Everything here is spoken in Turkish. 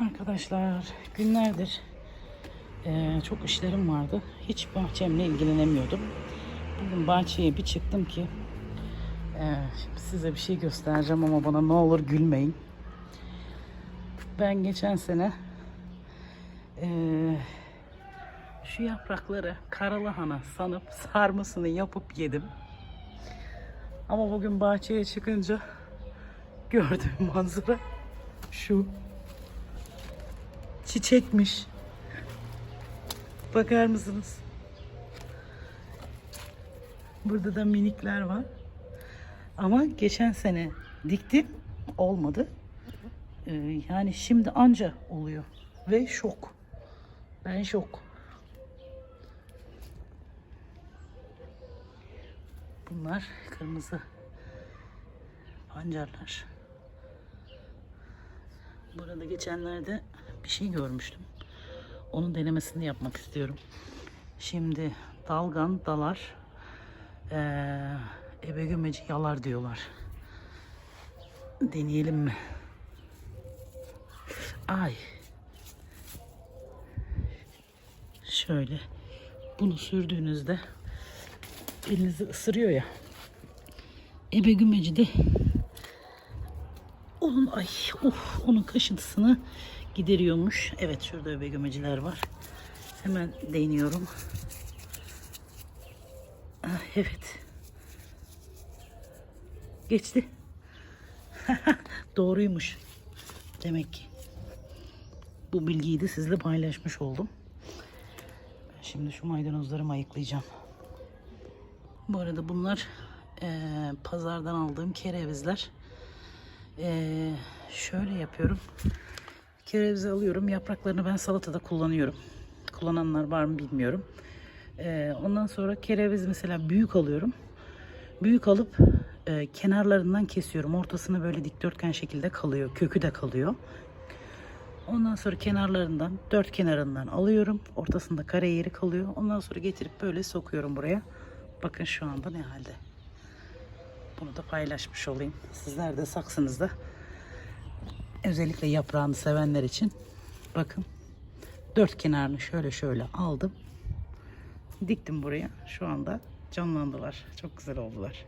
Arkadaşlar günlerdir eee, çok işlerim vardı. Hiç bahçemle ilgilenemiyordum. Bugün bahçeye bir çıktım ki eee, şimdi size bir şey göstereceğim ama bana ne olur gülmeyin. Ben geçen sene eee, şu yaprakları karalahana sanıp sarmasını yapıp yedim. Ama bugün bahçeye çıkınca gördüğüm manzara şu çiçekmiş. Bakar mısınız? Burada da minikler var. Ama geçen sene diktim olmadı. Ee, yani şimdi anca oluyor. Ve şok. Ben şok. Bunlar kırmızı pancarlar. Burada geçenlerde bir şey görmüştüm. Onun denemesini yapmak istiyorum. Şimdi dalgan dalar, eee ebe gömeci yalar diyorlar. Deneyelim mi? Ay. Şöyle bunu sürdüğünüzde elinizi ısırıyor ya. Ebe gümeci de onun ay of onun kaşıntısını gideriyormuş. Evet şurada öbe gömeciler var. Hemen değiniyorum. Ah, evet. Geçti. Doğruymuş. Demek ki. Bu bilgiyi de sizle paylaşmış oldum. Şimdi şu maydanozlarımı ayıklayacağım. Bu arada bunlar eee, pazardan aldığım kerevizler. Ee, şöyle yapıyorum. Kerevizi alıyorum. Yapraklarını ben salatada kullanıyorum. Kullananlar var mı bilmiyorum. Ee, ondan sonra kereviz mesela büyük alıyorum. Büyük alıp e, kenarlarından kesiyorum. Ortasına böyle dikdörtgen şekilde kalıyor. Kökü de kalıyor. Ondan sonra kenarlarından, dört kenarından alıyorum. Ortasında kare yeri kalıyor. Ondan sonra getirip böyle sokuyorum buraya. Bakın şu anda ne halde. Bunu da paylaşmış olayım. Sizler de saksınızda özellikle yaprağını sevenler için bakın dört kenarını şöyle şöyle aldım. Diktim buraya. Şu anda canlandılar. Çok güzel oldular.